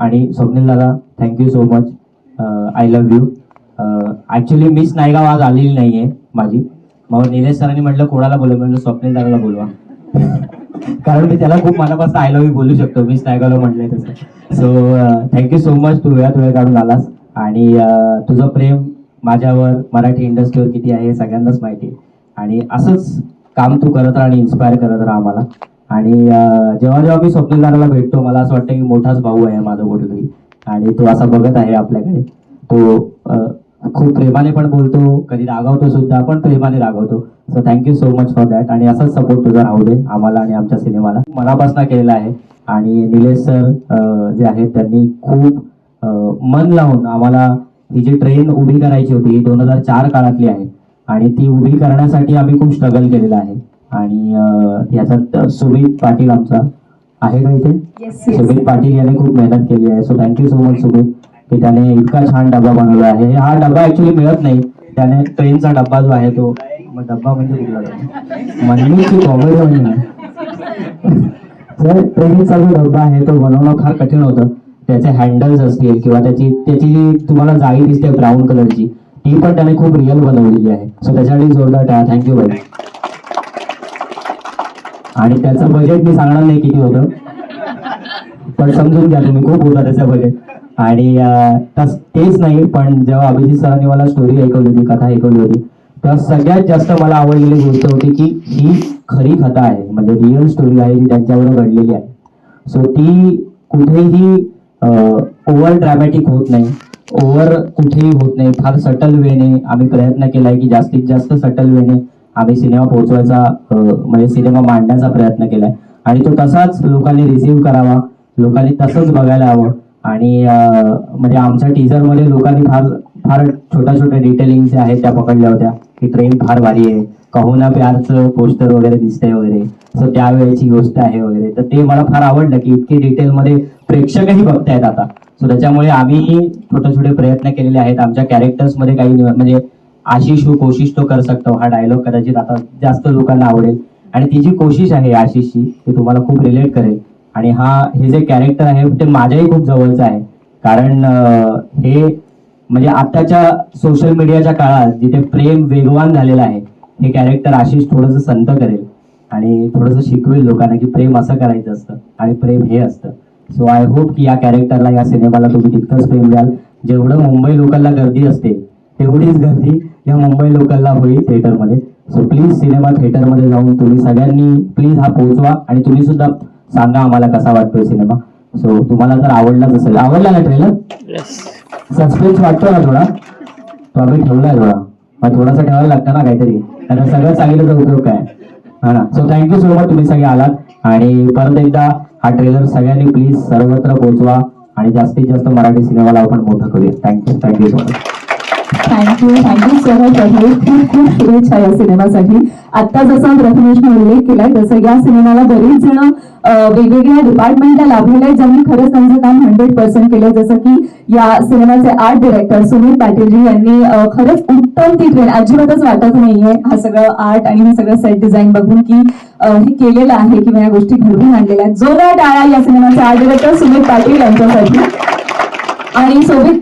आणि स्वप्नील दादा thank you so much I love you actually miss Naigaon आज आलेली नाही आहे माझी. मग निलेश सरांनी म्हटलं कोणाला बोलू? म्हटलं स्वप्नील दादाला बोलवा. कारण मी त्याला खूप मनापासून आय लव्ह यू बोलू शकतो. मिस नायगावला म्हटलंय तसं. So thank you so much तू वेळात वेळ काढून आलास. आणि uh, तुझं प्रेम माझ्यावर मराठी इंडस्ट्रीवर किती आहे सगळ्यांनाच माहिती आहे. आणि असंच काम तू करत राहा आणि इन्स्पायर करत राहा आम्हाला. आणि जेव्हा जेव्हा मी स्वप्नदाराला भेटतो मला असं वाटतं की मोठाच भाऊ आहे माझा कुठेतरी. आणि तो असा बघत आहे आपल्याकडे. तो खूप प्रेमाने पण बोलतो कधी रागावतो सुद्धा पण प्रेमाने रागवतो. So thank you so much for that आणि असाच सपोर्ट तुझा राहू दे आम्हाला आणि आमच्या सिनेमाला. मनापासून केलेला आहे. आणि निलेश सर जे आहेत त्यांनी खूप मन लावून आम्हाला ही जी ट्रेन उभी करायची होती ही दोन हजार चार काळातली आहे. आणि ती उभी करण्यासाठी आम्ही खूप स्ट्रगल केलेलं आहे. आणि याच्यात सुमित पाटील आमचा आहे का इथे? सुमित पाटील याने खूप मेहनत केली आहे. So thank you so much Sumit की त्याने इतका छान डबा बनवला आहे. हा डबा ऍक्च्युली मिळत नाही. त्याने ट्रेनचा डब्बा जो आहे तो डब्बा म्हणजे कुठला? मनमीची कॉमेडी म्हणजे तर ट्रेनचा जो डब्बा आहे तो बनवणं फार कठीण होतं. त्याचे हँडल्स असतील किंवा त्याची त्याची जी तुम्हाला जाळी दिसते ब्राऊन कलरची ती पण त्याने खूप रिअल बनवलेली आहे. सो त्याच्यासाठी जोरदार टाळा थँक्यू भाई. आणि त्याचं बजेट मी सांगणार नाही किती होतं. पण समजून घ्या तुम्ही खूप होता त्याचं बजेट आणि तस- तेच नाही पण जेव्हा अभिजित सरांनी मला स्टोरी ऐकवली होती कथा ऐकवली होती तेव्हा सगळ्यात जास्त मला आवडलेली गोष्ट होती की ही खरी कथा आहे. म्हणजे रिअल स्टोरी आहे जी त्यांच्यावर घडलेली आहे. सो ती कुठेही ओव्हर ड्रॅमॅटिक होत नाही. ओव्हर कुठेही होत नाही. फार सटल वेने आम्ही प्रयत्न केलाय की जास्तीत जास्त सटल वेने आम्ही सिनेमा पोहोचवायचा म्हणजे सिनेमा मांडण्याचा प्रयत्न केलाय. आणि तो तसाच लोकांनी रिसीव्ह करावा लोकांनी तसंच बघायला हवं. आणि म्हणजे आमच्या टीजरमध्ये लोकांनी फार फार छोट्या छोट्या डिटेलिंग ज्या आहेत त्या पकडल्या होत्या की ट्रेन फार भारी आहे कहूना प्यारचं पोस्टर वगैरे दिसतंय वगैरे सो त्यावेळेची गोष्ट आहे वगैरे. तर ते मला फार आवडलं की इतके डिटेल मध्ये प्रेक्षकही बघतायत आता. सो त्याच्यामुळे आम्ही छोटे छोटे प्रयत्न केलेले आहेत. आमच्या कॅरेक्टर्समध्ये काही म्हणजे आशिष कोशिश तो कर सकतो. हा डायलॉग कदाचित आता जास्त लोकांना आवडेल. आणि ती जी कोशिश आहे आशिषची ती तुम्हाला खूप रिलेट करेल. आणि हा हे जे कॅरेक्टर आहे ते माझ्याही खूप जवळचं आहे. कारण हे म्हणजे आताच्या सोशल मीडियाच्या काळात जिथे प्रेम वेगवान झालेलं आहे हे कॅरेक्टर आशिष थोडंसं संत करेल. आणि थोडंसं शिकवेल लोकांना की प्रेम असं करायचं असतं आणि प्रेम हे असतं. सो आय होप की या कॅरेक्टरला या सिनेमाला तुम्ही तितकंच प्रेम द्याल. जेवढं मुंबई लोकांना गर्दी असते तेवढीच गर्दी या मुंबई लोकलला होईल थिएटरमध्ये. सो प्लीज सिनेमा थिएटरमध्ये जाऊन तुम्ही सगळ्यांनी प्लीज हा पोहोचवा आणि तुम्ही सुद्धा सांगा आम्हाला कसा वाटतोय सिनेमा सो तुम्हाला जर आवडलाच असेल आवडला ना ट्रेलर सस्पेन्स वाटतो ना थोडा? तो आम्ही ठेवलाय थोडा. मग थोडासा ठेवायला लागतं ना काहीतरी. कारण सगळं सांगितलं तर उपयोग काय? हा ना. सो थँक्यू सो मच तुम्ही सगळे आलात. आणि परत एकदा हा ट्रेलर सगळ्यांनी प्लीज सर्वत्र पोहोचवा. आणि जास्तीत जास्त मराठी सिनेमाला आपण मोठं करूया. Thank you thank you so much thank you thank you so much Ajay खूप खूप शुभेच्छा या सिनेमासाठी. आता जसा प्रथमेशने उल्लेख केलाय तसं या सिनेमाला बरीच जण वेगवेगळ्या डिपार्टमेंटला लाभलेले आहेत ज्यांनी खरंच त्यांचं काम हंड्रेड पर्सेंट केलं. जसं की या सिनेमाचे आर्ट डिरेक्टर सुनील पाटीलजी यांनी खरंच उत्तम ती ट्रेन अजिबातच वाटत नाहीये हा सगळं आर्ट आणि हे सगळं सेट डिझाईन बघून की हे केलेलं आहे किंवा या गोष्टी घडवून आणलेल्या आहेत. जोरदार टाळा या सिनेमाचे आर्ट डिरेक्टर सुनील पाटील यांच्यासाठी. आणि सोबत